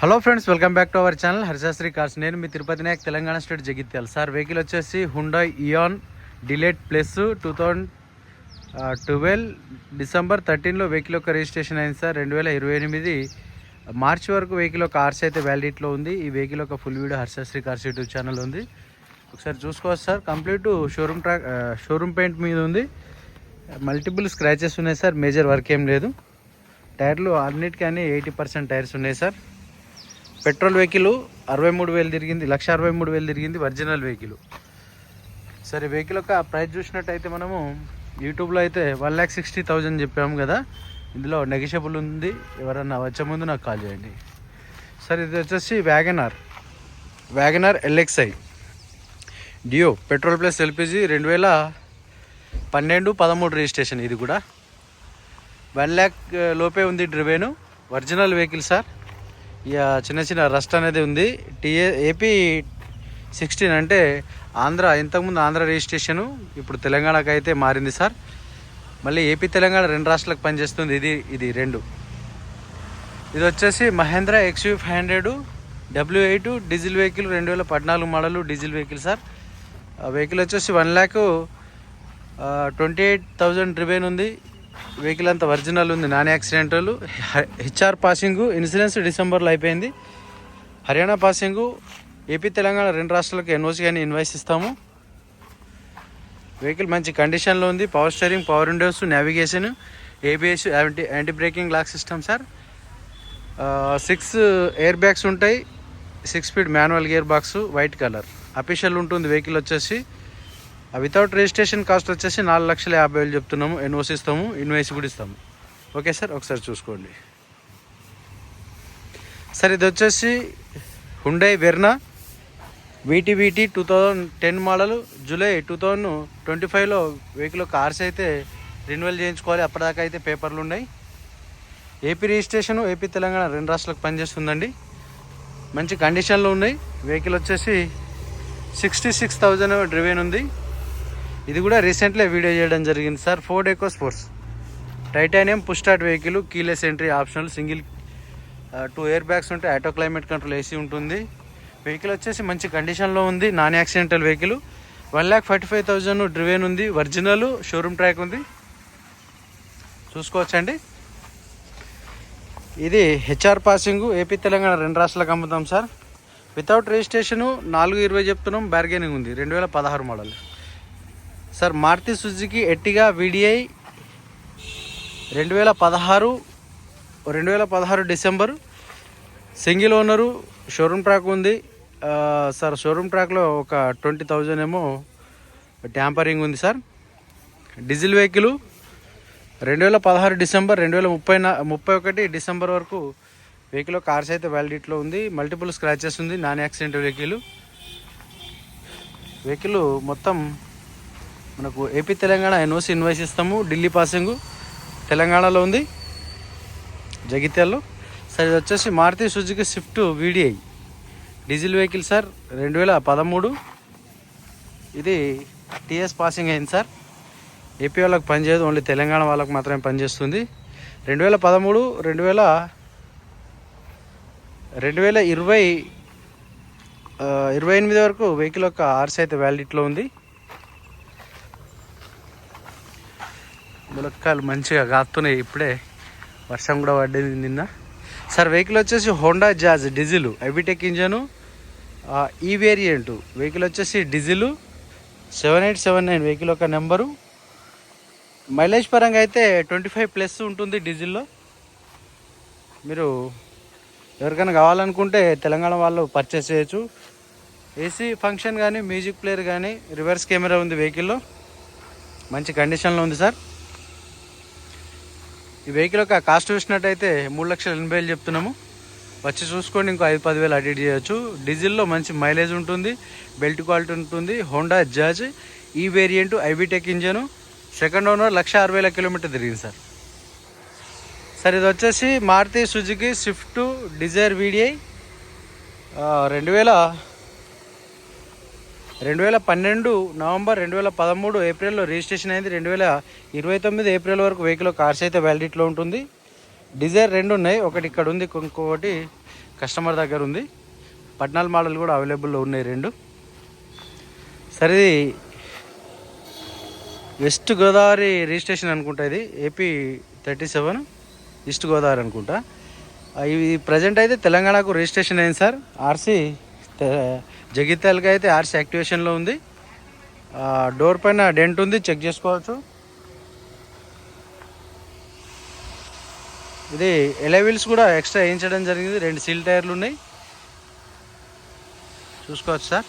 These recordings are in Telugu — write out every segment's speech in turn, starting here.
Hello friends welcome back to our channel Harishastri cars నేను మీ Tirupati Nayak Telangana state Jagtial. Sir vehicle వచ్చేసి Hyundai Eon D lite plus two thousand twelve December థర్టీన్లో vehicle యొక్క రిజిస్ట్రేషన్ అయింది సార్. రెండు వేల ఇరవై ఎనిమిది మార్చి వరకు వెహికల్ ఒక కార్స్ అయితే వ్యాలిడిటీలో ఉంది. ఈ వెహికల్ ఒక full video Harshasri cars YouTube channel ఉంది. ఒకసారి చూసుకోవచ్చు sir. Complete showroom track showroom paint మీద ఉంది. మల్టిపుల్ స్క్రాచెస్ ఉన్నాయి సార్. మేజర్ వర్క్ ఏం లేదు. టైర్లు అన్నిటికీ అన్ని ఎయిటీ పర్సెంట్ టైర్స్ ఉన్నాయి సార్. పెట్రోల్ వెహికల్ అరవై మూడు వేలు తిరిగింది లక్ష అరవై మూడు వేలు తిరిగింది ఒరిజినల్ వెహికల్. సరే వెహికల్ యొక్క ప్రైస్ చూసినట్టయితే మనము యూట్యూబ్లో అయితే వన్ ల్యాక్ సిక్స్టీ థౌజండ్ చెప్పాము కదా ఇందులో నెగిషియబుల్ ఉంది. ఎవరన్నా వచ్చే ముందు నాకు కాల్ చేయండి. సార్ ఇది వచ్చేసి wagon R. Wagon R LXi. Duo petrol plus LPG రెండు వేల పన్నెండు పదమూడు రిజిస్ట్రేషన్ ఇది కూడా. వన్ ల్యాక్ లోపే ఉంది డ్రివేను. Original vehicle sir. ఇక చిన్న చిన్న రస్ట్ అనేది ఉంది. టీఏ ఏపీ సిక్స్టీన్ అంటే ఆంధ్ర ఇంతకుముందు ఆంధ్ర రిజిస్ట్రేషను ఇప్పుడు తెలంగాణకు అయితే మారింది సార్. మళ్ళీ ఏపీ తెలంగాణ రెండు రాష్ట్రాలకు పనిచేస్తుంది. ఇది ఇది రెండు. ఇది వచ్చేసి Mahindra XU five hundred W eight diesel vehicle రెండు వేల పద్నాలుగు model diesel vehicle sir. Vehicle వచ్చేసి one lakh twenty eight thousand driven ఉంది. వెహికల్ అంతా ఒరిజినల్ ఉంది non accidental. HR passing insurance డిసెంబర్లో అయిపోయింది. హర్యానా పాసింగ్ ఏపీ తెలంగాణ రెండు రాష్ట్రాలకు ఎన్ఓసి కానీ ఇన్వాయిస్ ఇస్తాము. వెహికల్ మంచి కండిషన్లో ఉంది power steering power windows navigation ABS anti anti braking lock system sir. Six airbags ఉంటాయి six speed manual gearbox white colour. Official ఉంటుంది వెహికల్ వచ్చేసి. వితౌట్ రిజిస్ట్రేషన్ కాస్ట్ వచ్చేసి నాలుగు లక్షల యాభై వేలు చెప్తున్నాము. ఎన్ఓసి ఇస్తాము ఇన్వాయిస్ కూడా ఇస్తాము. ఓకే సార్ ఒకసారి చూసుకోండి. సార్ ఇది వచ్చేసి Hyundai Verna VTVT two thousand ten model July two thousand twenty ఫైవ్లో వెహికల్ కార్స్ అయితే రెన్యువల్ చేయించుకోవాలి. అప్పటిదాకా అయితే పేపర్లు ఉన్నాయి. ఏపీ రిజిస్ట్రేషన్ ఏపీ తెలంగాణ రెండు రాష్ట్రాలకు పనిచేస్తుందండి. మంచి కండిషన్లో ఉన్నాయి. వెహికల్ వచ్చేసి సిక్స్టీ సిక్స్ థౌజండ్ డ్రివెన్ ఉంది. ఇది కూడా రీసెంట్లీ వీడియో చేయడం జరిగింది sir. Ford Eco Sports titanium push vehicle keyless entry optional single two airbags ఉంటాయి. ఆటో క్లైమేట్ కంట్రోల్ ఏసీ ఉంటుంది. వెహికల్ వచ్చేసి మంచి కండిషన్లో ఉంది. Non accidental vehicle one lakh forty five thousand driven ఉంది. ఒరిజినల్ షోరూమ్ ట్రాక్ ఉంది. చూసుకోవచ్చండి. ఇది హెచ్ఆర్ పాసింగ్ ఏపీ తెలంగాణ రెండు రాష్ట్రాలకు అమ్ముతాం సార్. వితౌట్ రిజిస్ట్రేషను నాలుగు ఇరవై చెప్తున్నాం బార్గెనింగ్ ఉంది. రెండు వేల పదహారు model sir Maruti Suzuki Ertiga VDi రెండు వేల పదహారు రెండు వేల పదహారు December single owner showroom track ఉంది. సార్ షోరూమ్ ట్రాక్లో ఒక ట్వంటీ థౌజండ్ ఏమో ట్యాంపరింగ్ ఉంది సార్. డీజిల్ వెహికల్ రెండు వేల పదహారు డిసెంబర్ రెండు వేల ముప్పై ముప్పై ఒకటి డిసెంబర్ వరకు వెహికల్ కార్స్ అయితే వ్యాలిడిటీలో ఉంది. మల్టిపుల్ స్క్రాచెస్ ఉంది నాన్ యాక్సిడెంట్ వెహికల్. వెహికల్ మొత్తం మనకు ఏపీ తెలంగాణ ఎన్ఓసి ఇన్వాయిస్ ఇస్తాము ఢిల్లీ పాసింగ్. తెలంగాణలో ఉంది. జగిత్యాల్లో. సార్ ఇది వచ్చేసి Maruti Suzuki Swift VDi. Diesel vehicle sir రెండు వేల పదమూడు. ఇది టీఎస్ పాసింగ్ అయింది సార్. ఏపీ వాళ్ళకి పనిచేయదు ఓన్లీ తెలంగాణ వాళ్ళకి మాత్రమే పనిచేస్తుంది రెండు వేల పదమూడు రెండు వేల రెండు వేల ఇరవై ఇరవై ఎనిమిది వరకు వెహికల్ యొక్క ఆర్సీ అయితే వ్యాలిడిటీలో ఉంది. ములక్కాయలు మంచిగా కాస్తున్నాయి ఇప్పుడే. వర్షం కూడా పడ్డది నిన్న. సార్ వెహికల్ వచ్చేసి Honda Jazz diesel. IDTEC engine ఈ వేరియంట్ వెహికల్ వచ్చేసి diesel. Seven eight seven nine vehicle ఒక నెంబరు మైలేజ్ పరంగా అయితే ట్వంటీ ఫైవ్ ప్లస్ ఉంటుంది డీజిల్లో. మీరు ఎవరికైనా కావాలనుకుంటే తెలంగాణ వాళ్ళు పర్చేస్ చేయొచ్చు. ఏసీ ఫంక్షన్ కానీ మ్యూజిక్ ప్లేయర్ కానీ రివర్స్ కెమెరా ఉంది వెహికల్లో మంచి కండిషన్లో ఉంది సార్. ఈ వెహికల్ యొక్క కాస్ట్ చూసినట్టయితే మూడు లక్షల ఎనభై వేలు చెప్తున్నాము. వచ్చి చూసుకోండి ఇంకో ఐదు పదివేలు అడిట్ చేయొచ్చు. డీజిల్లో మంచి మైలేజ్ ఉంటుంది బెల్ట్ క్వాలిటీ ఉంటుంది హోండా జాజ్ ఈ variant iDTEC engine second owner lakh అరవై వేల కిలోమీటర్ తిరిగింది సార్. సార్ ఇది వచ్చేసి Maruti Suzuki Swift Dzire VDi రెండు వేల రెండు వేల పన్నెండు నవంబర్ రెండు వేల పదమూడు ఏప్రిల్లో రిజిస్ట్రేషన్ అయింది. రెండు వేల ఇరవై తొమ్మిది ఏప్రిల్ వరకు వెహికల్ కార్స్ అయితే వ్యాలిడిటీలో ఉంటుంది. డిజైర్ రెండు ఉన్నాయి. ఒకటి ఇక్కడ ఉంది ఇంకొకటి కస్టమర్ దగ్గర ఉంది. పద్నాలుగు మోడల్ కూడా అవైలబుల్లో ఉన్నాయి రెండు. సరే ఇది వెస్ట్ గోదావరి రిజిస్ట్రేషన్ అనుకుంటా ఇది. AP thirty seven east Godavari అనుకుంటా. ఇది ప్రజెంట్ అయితే తెలంగాణకు రిజిస్ట్రేషన్ అయింది సార్. ఆర్సీ జగిత్యాలకి అయితే ఆర్స్ యాక్టివేషన్లో ఉంది. డోర్ పైన డెంట్ ఉంది చెక్ చేసుకోవచ్చు. ఇది ఎలవీల్స్ కూడా ఎక్స్ట్రా వేయించడం జరిగింది రెండు సీల్ టైర్లు ఉన్నాయి. చూసుకోవచ్చు సార్.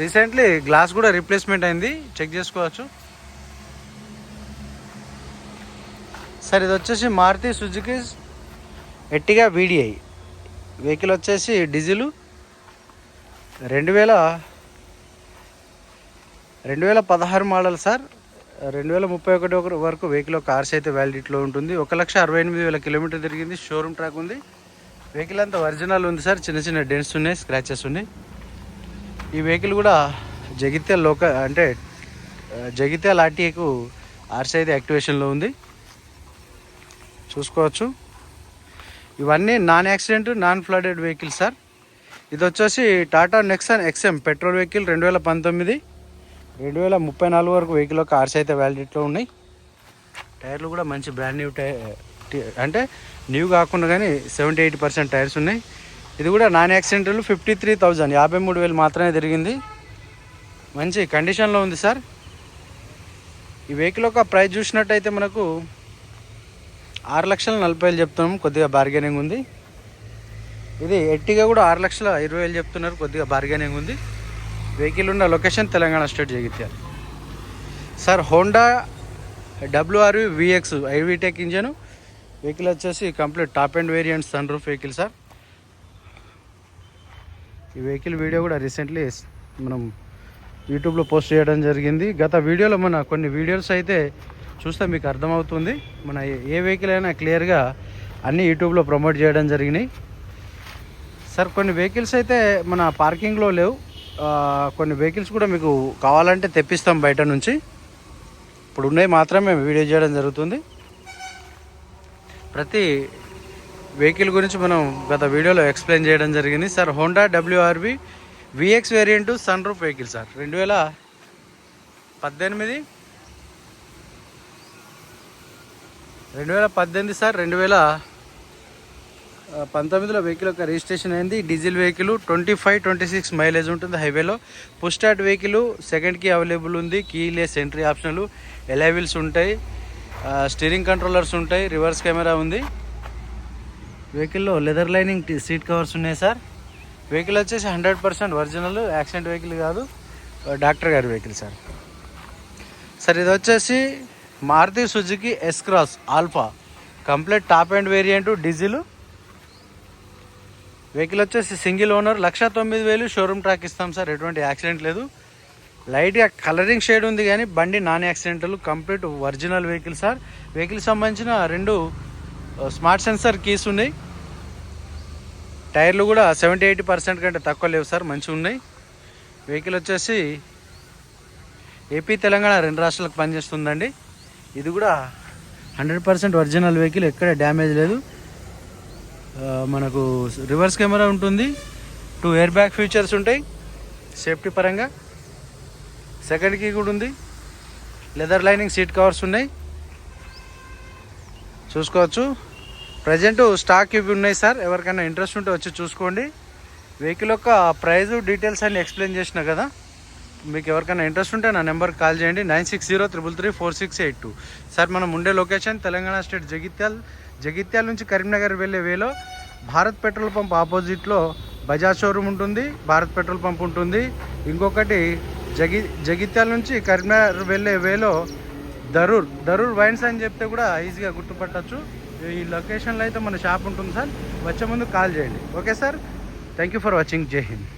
రీసెంట్లీ గ్లాస్ కూడా రీప్లేస్మెంట్ అయింది చెక్ చేసుకోవచ్చు. సార్ ఇది వచ్చేసి Maruti Suzuki Ertiga VDi. Vehicle వచ్చేసి డీజిల్. రెండు వేల రెండు వేల పదహారు మోడల్ సార్. రెండు వేల ముప్పై ఒకటి ఒకటి వరకు వెహికల్ కార్స్ అయితే వ్యాలిడిటీలో ఉంటుంది. ఒక లక్ష అరవై ఎనిమిది వేల కిలోమీటర్ తిరిగింది. షోరూమ్ ట్రాక్ ఉంది. వెహికల్ అంతా ఒరిజినల్ ఉంది సార్. చిన్న చిన్న డెంట్స్ ఉన్నాయి స్క్రాచెస్ ఉన్నాయి. ఈ వెహికల్ కూడా జగిత్యాల లోక అంటే జగిత్యాల ఆర్టీఏకు ఆర్సీ అయితే యాక్టివేషన్లో ఉంది. చూసుకోవచ్చు. ఇవన్నీ non accident non flooded vehicle sir. ఇది వచ్చేసి Tata Nexon XM petrol vehicle రెండు వేల పంతొమ్మిది రెండు వేల ముప్పై నాలుగు వరకు వెహికల్ కార్స్ అయితే వ్యాలిడిటీలో ఉన్నాయి. టైర్లు కూడా మంచి బ్రాండ్ న్యూ టై అంటే న్యూ కాకుండా కానీ సెవెంటీ ఎయిటీ పర్సెంట్ టైర్స్ ఉన్నాయి. ఇది కూడా non accidental fifty three thousand యాభై మూడు వేలు మాత్రమే తిరిగింది. మంచి కండిషన్లో ఉంది సార్. ఈ వెహికల్ యొక్క ప్రైస్ చూసినట్టయితే మనకు ఆరు లక్షల నలభై వేలు చెప్తున్నాం కొద్దిగా బార్గెనింగ్ ఉంది. ఇది ఎట్టిగా కూడా ఆరు లక్షల ఇరవై వేలు చెప్తున్నారు. కొద్దిగా బార్గెనింగ్ ఉంది. వెహికల్ ఉన్న location Telangana state Jagtial. Sir Honda WRV VX iVTEC engine vehicle వచ్చేసి complete top end variant sunroof vehicle sir ఈ వెహికల్ వీడియో కూడా రీసెంట్లీ మనం యూట్యూబ్లో పోస్ట్ చేయడం జరిగింది. గత వీడియోలో మన కొన్ని వీడియోస్ అయితే చూస్తే మీకు అర్థమవుతుంది. మన ఏ- ఏ వెహికల్ అయినా క్లియర్గా అన్ని యూట్యూబ్లో ప్రమోట్ చేయడం జరిగినాయి. సార్ కొన్ని వెహికల్స్ అయితే మన పార్కింగ్లో లేవు. కొన్ని వెహికల్స్ కూడా మీకు కావాలంటే తెప్పిస్తాం బయట నుంచి. ఇప్పుడు ఉన్నాయి మాత్రమే వీడియో చేయడం జరుగుతుంది. ప్రతి వెహికల్ గురించి మనం గత వీడియోలో ఎక్స్ప్లెయిన్ చేయడం జరిగింది. Sir Honda WRV VX variant sunroof vehicle sir. రెండు వేల పద్దెనిమిది రెండు వేల పద్దెనిమిది సార్ రెండు వేల పంతొమ్మిదిలో వెహికల్ యొక్క రిజిస్ట్రేషన్ అయింది. Diesel vehicle twenty five twenty six mileage ఉంటుంది హైవేలో. పుష్ వెహికల్ సెకండ్కి అవైలబుల్ ఉంది. కీలెస్ ఎంట్రీ ఆప్షన్లు ఎలైవిల్స్ ఉంటాయి. స్టీరింగ్ కంట్రోలర్స్ ఉంటాయి. రివర్స్ కెమెరా ఉంది. వెహికల్లో లెదర్ లైనింగ్ సీట్ కవర్స్ ఉన్నాయి సార్. వెహికల్ వచ్చేసి hundred percent original accident vehicle కాదు. డాక్టర్ గారి వెహికల్ సార్. సార్ ఇది వచ్చేసి Maruti Suzuki S cross alpha complete top end variant diesel. Vehicle వచ్చేసి సింగిల్ ఓనర్ లక్ష తొమ్మిది వేలు షోరూమ్ ట్రాక్ ఇస్తాం సార్. ఎటువంటి యాక్సిడెంట్ లేదు. లైట్గా కలరింగ్ షేడ్ ఉంది కానీ బండి non accidental complete original vehicle sir. Vehicle సంబంధించిన రెండు స్మార్ట్ సెన్సర్ కీస్ ఉన్నాయి. టైర్లు కూడా సెవెంటీ ఎయిటీ పర్సెంట్ కంటే తక్కువ లేవు సార్ మంచిగా ఉన్నాయి. వెహికల్ వచ్చేసి ఏపీ తెలంగాణ రెండు రాష్ట్రాలకు పనిచేస్తుందండి. ఇది కూడా హండ్రెడ్ పర్సెంట్ ఒరిజినల్ వెహికల్ ఎక్కడ డ్యామేజ్ లేదు. మనకు రివర్స్ కెమెరా ఉంటుంది. టూ ఎయిర్ బ్యాగ్ ఫీచర్స్ ఉంటాయి. సేఫ్టీ పరంగా. సెకండ్ కీ కూడా ఉంది. లెదర్ లైనింగ్ సీట్ కవర్స్ ఉన్నాయి. చూసుకోవచ్చు. ప్రజెంట్ స్టాక్ ఇవి ఉన్నాయి సార్ ఎవరికైనా ఇంట్రెస్ట్ ఉంటే వచ్చి చూసుకోండి. వెహికల్ యొక్క ప్రైస్ డీటెయిల్స్ అన్ని ఎక్స్ప్లెయిన్ చేసిన కదా. మీకు ఎవరికైనా ఇంట్రెస్ట్ ఉంటే నా నెంబర్కి కాల్ చేయండి. Nine six zero triple three four six eight two. Sir మనం ఉండే లొకేషన్ తెలంగాణ స్టేట్ జగిత్యాల్ జగిత్యాల నుంచి కరీంనగర్ వెళ్ళే వేలో భారత్ పెట్రోల్ పంప్ ఆపోజిట్లో బజాజ్ షోరూమ్ ఉంటుంది భారత్ పెట్రోల్ పంప్ ఉంటుంది. ఇంకొకటి జగి జగిత్యాల నుంచి కరీంనగర్ వెళ్ళే వేలో దరూర్ దరూర్ వైన్స్ అని చెప్తే కూడా ఈజీగా గుర్తుపట్టచ్చు. ఈ లొకేషన్లో అయితే మన షాప్ ఉంటుంది సార్. వచ్చే ముందు కాల్ చేయండి. Okay sir? Thank you for watching. Jai Hind.